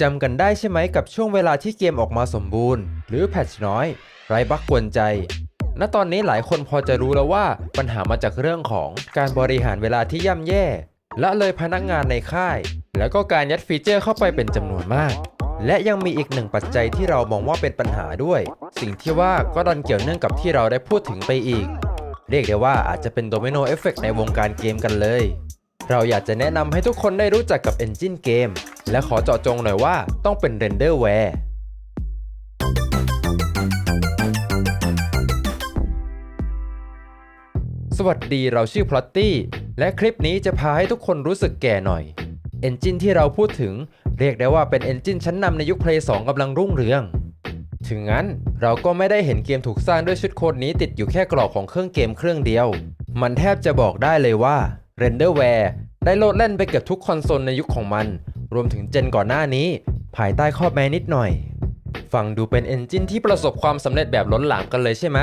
จำกันได้ใช่ไหมกับช่วงเวลาที่เกมออกมาสมบูรณ์ หรือแพทชน้อย ไร้บั๊กกวนใจ ณตอนนี้หลายคนพอจะรู้แล้วว่าปัญหามาจากเรื่องของการบริหารเวลาที่ย่ำแย่ ละเลยพนักงานในค่าย แล้วก็การยัดฟีเจอร์เข้าไปเป็นจำนวนมาก และยังมีอีกหนึ่งปัจจัยที่เรามองว่าเป็นปัญหาด้วย สิ่งที่ว่าก็ดันเกี่ยวเนื่องกับที่เราได้พูดถึงไปอีก เรียกได้ว่าอาจจะเป็นโดมิโนเอฟเฟกในวงการเกมกันเลย เราอยากจะแนะนำให้ทุกคนได้รู้จักกับ Engine เกม และขอเจาะจงหน่อยว่าต้องเป็น Renderware สวัสดีเราชื่อพลอตตี้และคลิปนี้จะพาให้ทุกคนรู้สึกแก่หน่อย Engine ที่เราพูดถึงเรียกได้ว่าเป็น Engine ชั้นนำในยุค Play 2กำลังรุ่งเรือง ถึงงั้นเราก็ไม่ได้เห็นเกมถูกสร้างด้วยชุดโค้ดนี้ติดอยู่แค่กรอกของเครื่องเกมเครื่องเดียว มันแทบจะบอกได้เลยว่า Renderware ได้โลดเล่นไปเกือบทุกคอนโซลในยุคของมัน รวมถึงเจนก่อนหน้านี้ ภายใต้ข้อแม้นิดหน่อย ฟังดูเป็นเอนจินที่ประสบความสำเร็จแบบล้นหลามกันเลยใช่ไหม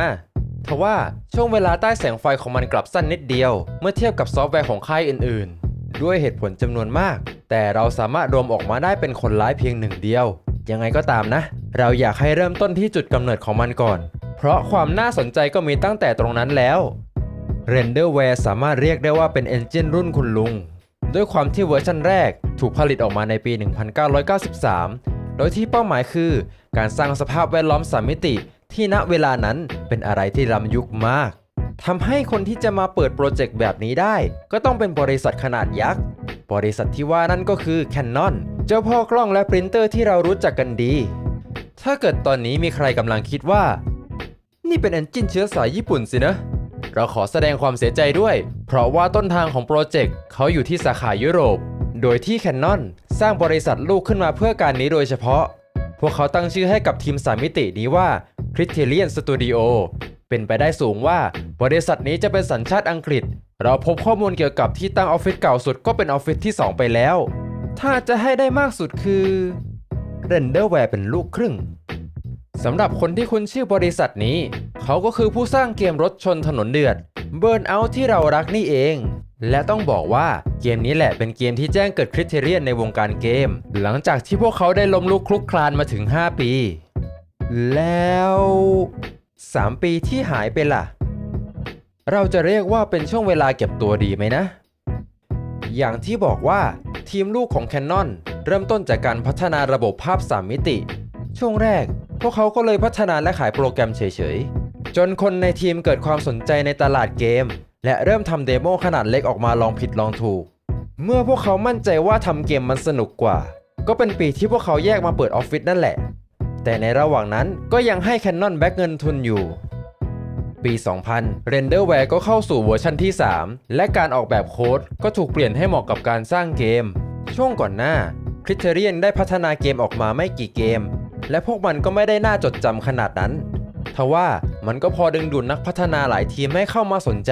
ทว่าช่วงเวลาใต้แสงไฟของมันกลับสั้นนิดเดียว เมื่อเทียบกับซอฟต์แวร์ของค่ายอื่นๆ ด้วยเหตุผลจำนวนมาก แต่เราสามารถรวมออกมาได้เป็นคนร้ายเพียงหนึ่งเดียว ยังไงก็ตามนะ เราอยากให้เริ่มต้นที่จุดกำเนิดของมันก่อน เพราะความน่าสนใจก็มีตั้งแต่ตรงนั้นแล้ว Renderware สามารถเรียกได้ว่าเป็นเอนจินรุ่นคุณลุง ด้วยความที่เวอร์ชันแรกถูกผลิตออกมาในปี 1993 โดยที่เป้าหมายคือ การสร้างสภาพแวดล้อมสามมิติ ที่ณเวลานั้นเป็นอะไรที่ล้ำยุคมากทำให้คนที่จะมาเปิดโปรเจกต์แบบนี้ได้ ก็ต้องเป็นบริษัทขนาดยักษ์ บริษัทที่ว่านั่นก็คือ Canon เจ้าพ่อกล้องและปรินเตอร์ที่เรารู้จักกันดี ถ้าเกิดตอนนี้มีใครกำลังคิดว่า นี่เป็นเอนจินเชื้อสายญี่ปุ่นสินะ เราขอแสดงความเสียใจด้วย เพราะว่าต้นทางของโปรเจกต์เขาอยู่ที่สาขายุโรป โดยที่ Canon สร้างบริษัทลูกขึ้นมาเพื่อการนี้โดยเฉพาะ พวกเขาตั้งชื่อให้กับทีมสามมิตินี้ว่า Criterion Studio เป็นไปได้สูงว่าบริษัทนี้จะเป็นสัญชาติอังกฤษ เราพบข้อมูลเกี่ยวกับที่ตั้งออฟฟิศเก่าสุดก็เป็นออฟฟิศที่ 2 ไปแล้ว ถ้าจะให้ได้มากสุดคือ Renderware เป็นลูกครึ่ง สำหรับคนที่คุ้นชื่อบริษัทนี้ เขาก็คือผู้สร้างเกมรถชนถนนเดือด Burnout ที่เรารักนี่เอง และต้องบอกว่าเกมนี้แหละเป็นเกมที่แจ้งเกิดคริเทเรียนในวงการเกม หลังจากที่พวกเขาได้ล้มลุกคลุกคลานมาถึง 5 ปี แล้ว 3 ปีที่หายไปล่ะ เราจะเรียกว่าเป็นช่วงเวลาเก็บตัวดีไหมนะ อย่างที่บอกว่าทีมลูกของ Canon เริ่มต้นจากการพัฒนาระบบภาพ 3 มิติ ช่วงแรก พวกเขาก็เลยพัฒนาและขายโปรแกรมเฉยๆ จนคนในทีมเกิดความสนใจในตลาดเกม และเริ่มทำเดโมขนาดเล็กออกมาลองผิดลองถูก เมื่อพวกเขามั่นใจว่าทำเกมมันสนุกกว่า ก็เป็นปีที่พวกเขาแยกมาเปิดออฟฟิศนั่นแหละ แต่ในระหว่างนั้นก็ยังให้ Canon แบ็กเงินทุนอยู่ ปี 2000 Renderware ก็เข้าสู่เวอร์ชันที่ 3 และการออกแบบโค้ดก็ถูกเปลี่ยนให้เหมาะกับการสร้างเกม ช่วงก่อนหน้า Criterion ได้พัฒนาเกมออกมาไม่กี่เกม และพวกมันก็ไม่ได้น่าจดจำขนาดนั้นทว่ามันก็พอดึงดูดนักพัฒนาหลายทีมให้เข้ามาสนใจ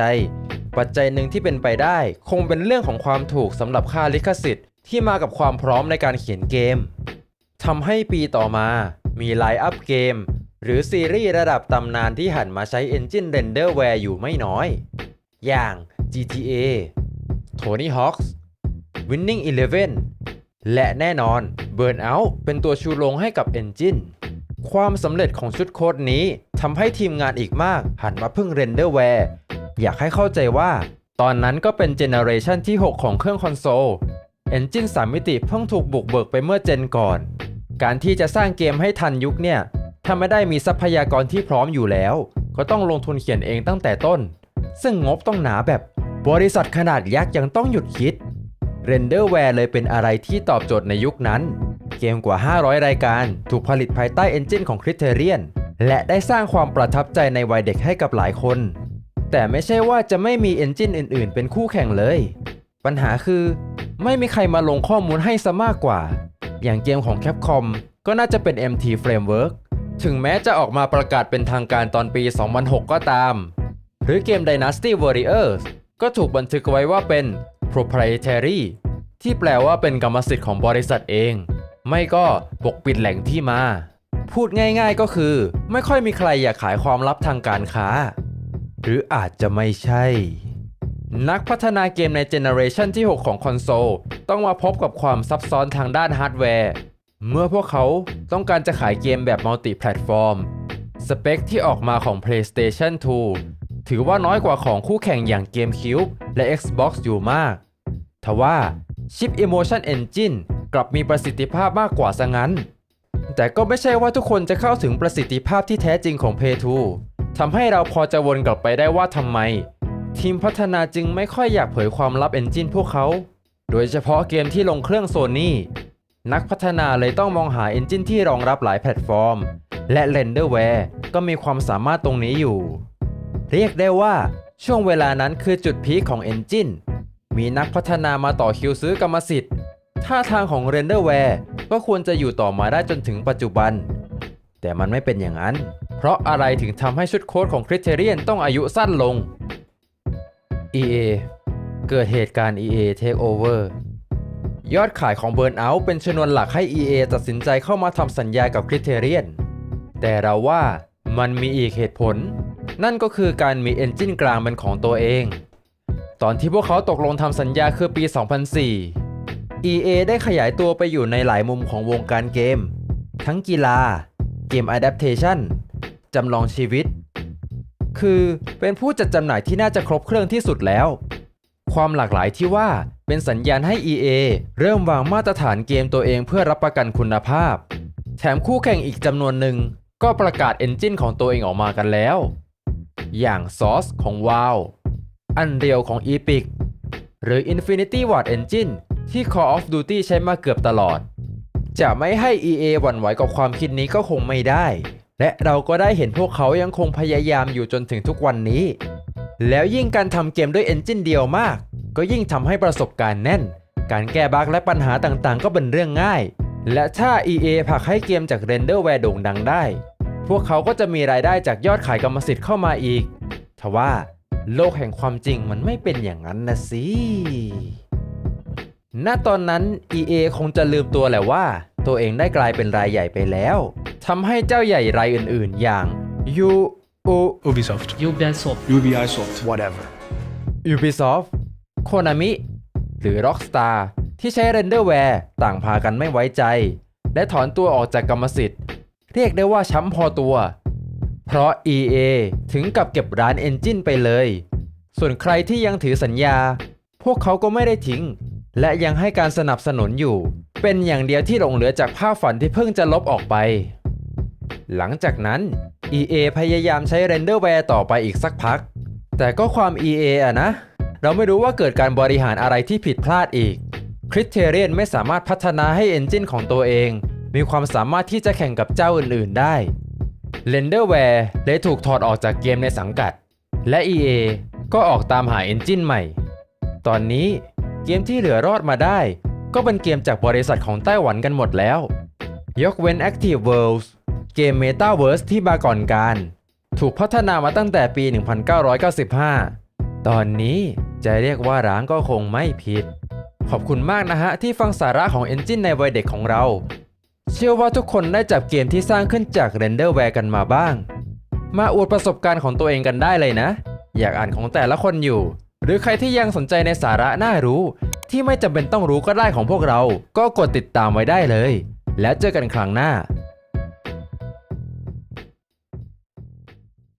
ปัจจัยหนึ่งที่เป็นไปได้ คงเป็นเรื่องของความถูกสำหรับค่าลิขสิทธิ์ที่มากับความพร้อมในการเขียนเกมทำให้ปีต่อมามีไลน์อัพเกม หรือซีรีส์ระดับตำนานที่หันมาใช้ Engine Renderware อยู่ไม่น้อย อย่าง GTA Tony Hawk's Winning Eleven และแน่นอน Burnout เป็นตัวชูโรงให้กับ Engine ความสำเร็จของชุดโค้ดนี้ทำให้ทีมงานอีกมากหันมาพึ่ง Renderware อยากให้เข้าใจว่า ตอนนั้นก็เป็นเจเนอเรชันที่ 6 ของเครื่องคอนโซล Engine 3มิติเพิ่งถูกบุกเบิกไปเมื่อเจนก่อน การที่จะสร้างเกมให้ทันยุคเนี่ยถ้าไม่ได้มีทรัพยากรที่พร้อมอยู่แล้ว ก็ต้องลงทุนเขียนเองตั้งแต่ต้น ซึ่งงบต้องหนาแบบบริษัทขนาดยักษ์ยังต้องหยุดคิด Renderware เลยเป็นอะไรที่ตอบโจทย์ในยุคนั้น เกมกว่า 500 รายการ ถูกผลิตภายใต้เอนจินของ Criterion และได้สร้างความประทับใจในวัยเด็กให้กับหลายคน แต่ไม่ใช่ว่าจะไม่มีเอนจินอื่น ๆ เป็นคู่แข่งเลย ปัญหาคือ ไม่มีใครมาลงข้อมูลให้ซะมากกว่า อย่างเกมของ Capcom ก็น่าจะเป็น MT Framework ถึงแม้จะออกมาประกาศเป็นทางการตอนปี 2006 ก็ตาม หรือเกม Dynasty Warriors ก็ถูกบันทึกไว้ว่าเป็น proprietary ที่แปลว่าเป็นกรรมสิทธิ์ของบริษัทเอง ไม่ก็ปกปิดแหล่งที่มา พูดง่ายๆก็คือ ไม่ค่อยมีใครอยากขายความลับทางการค้า หรืออาจจะไม่ใช่ นักพัฒนาเกมในเจเนอเรชันที่ 6 ของคอนโซล ต้องมาพบกับความซับซ้อนทางด้านฮาร์ดแวร์ เมื่อพวกเขาต้องการจะขายเกมแบบมัลติแพลตฟอร์ม สเปคที่ออกมาของ PlayStation 2 ถือว่าน้อยกว่าของคู่แข่งอย่าง GameCube และ Xbox อยู่มาก ทว่าชิป Emotion Engine กลับมีประสิทธิภาพมากกว่าซะงั้น แต่ก็ไม่ใช่ว่าทุกคนจะเข้าถึงประสิทธิภาพที่แท้จริงของ Play 2ทำให้เราพอจะวนกลับไปได้ว่าทำไม ทีมพัฒนาจึงไม่ค่อยอยากเผยความลับ Engine พวกเขา โดยเฉพาะเกมที่ลงเครื่องโซนี่นักพัฒนาเลยต้องมองหา Engine ที่รองรับหลายแพลตฟอร์ม และ Renderware ก็มีความสามารถตรงนี้อยู่ เรียกได้ว่าช่วงเวลานั้นคือจุดพีคของ Engine มีนักพัฒนามาต่อคิวซื้อกรรมสิทธิ์ ท่าทางของ Renderware ก็ควรจะอยู่ต่อมาได้จนถึงปัจจุบัน แต่มันไม่เป็นอย่างนั้น เพราะอะไรถึงทำให้ชุดโค้ดของ Criterion ต้องอายุสั้นลง EA เกิดเหตุการณ์ EA Takeover ยอดขายของ Burnout เป็นชนวนหลักให้ EA ตัดสินใจเข้ามาทำสัญญากับ Criterion แต่เราว่ามันมีอีกเหตุผล นั่นก็คือการมี Engine กลางเป็นของตัวเอง ตอนที่พวกเขาตกลงทำสัญญาคือปี 2004 EA ได้ขยายตัวไปอยู่ในหลายมุมของวงการเกม ทั้งกีฬา เกม Adaptation จำลองชีวิต คือเป็นผู้จัดจำหน่ายที่น่าจะครบเครื่องที่สุดแล้ว ความหลากหลายที่ว่าเป็นสัญญาณให้ EA เริ่มวางมาตรฐานเกมตัวเองเพื่อรับประกันคุณภาพ แถมคู่แข่งอีกจำนวนหนึ่งก็ประกาศ Engine ของตัวเองออกมากันแล้ว อย่าง Source ของ WoW Unreal ของ Epic หรือ Infinity Ward Engine ที่ Call of Duty ใช้มาเกือบตลอด จะไม่ให้ EA หวั่นไหวกับความคิดนี้ก็คงไม่ได้ และเราก็ได้เห็นพวกเขายังคงพยายามอยู่จนถึงทุกวันนี้ แล้วยิ่งการทำเกมด้วย Engine เดียวมาก ก็ยิ่งทำให้ประสบการณ์แน่น การแก้บั๊กและปัญหาต่างๆ ก็เป็นเรื่องง่าย และถ้า EA ผลักให้เกมจาก Renderware โด่งดังได้ พวกเขาก็จะมีรายได้จากยอดขายกรรมสิทธิ์เข้ามาอีก ทว่าโลกแห่งความจริงมันไม่เป็นอย่างนั้นนะสิ ณ ตอนนั้น EA คงจะลืมตัวแหละว่า ตัวเองได้กลายเป็นรายใหญ่ไปแล้วทำให้เจ้าใหญ่รายอื่นๆ อย่าง U U Ubisoft, Ubisoft Ubisoft, whatever. Ubisoft Konami หรือ Rockstar ที่ใช้ Renderware ต่างพากันไม่ไว้ใจ และถอนตัวออกจากกรรมสิทธิ์ เรียกได้ว่าช้ำพอตัว เพราะ EA ถึงกับเก็บร้าน Engine ไปเลย ส่วนใครที่ยังถือสัญญา พวกเขาก็ไม่ได้ทิ้ง และยังให้การสนับสนุนอยู่ เป็นอย่างเดียวที่หลงเหลือจากภาพฝันที่เพิ่งจะลบออกไป หลังจากนั้น EA พยายามใช้ Renderware ต่อไปอีกสักพัก แต่ก็ความ EA อะนะ เราไม่รู้ว่าเกิดการบริหารอะไรที่ผิดพลาดอีก Criterion ไม่สามารถพัฒนาให้ Engine ของตัวเอง มีความสามารถที่จะแข่งกับเจ้าอื่นๆได้ Renderware เลยถูกถอดออกจากเกมในสังกัด และ EA ก็ออกตามหา Engine ใหม่ ตอนนี้เกมที่เหลือรอดมาได้ ก็เป็นเกมจากบริษัทของไต้หวันกันหมดแล้ว ยกเว้น Active Worlds เกม Metaverse ที่มาก่อนการ ถูกพัฒนามาตั้งแต่ปี 1995 ตอนนี้จะเรียกว่าร้างก็คงไม่ผิด ขอบคุณมากนะฮะที่ฟังสาระของ Engine ในวัยเด็กของเรา เชื่อว่าทุกคนได้จับเกมที่สร้างขึ้นจาก Renderware กันมาบ้าง มาอวดประสบการณ์ของตัวเองกันได้เลยนะ อยากอ่านของแต่ละคนอยู่ หรือใครที่ยังสนใจในสาระน่ารู้ ที่ไม่จำเป็นต้องรู้ก็ได้ของพวกเรา ก็กดติดตามไว้ได้เลย แล้วเจอกันครั้งหน้า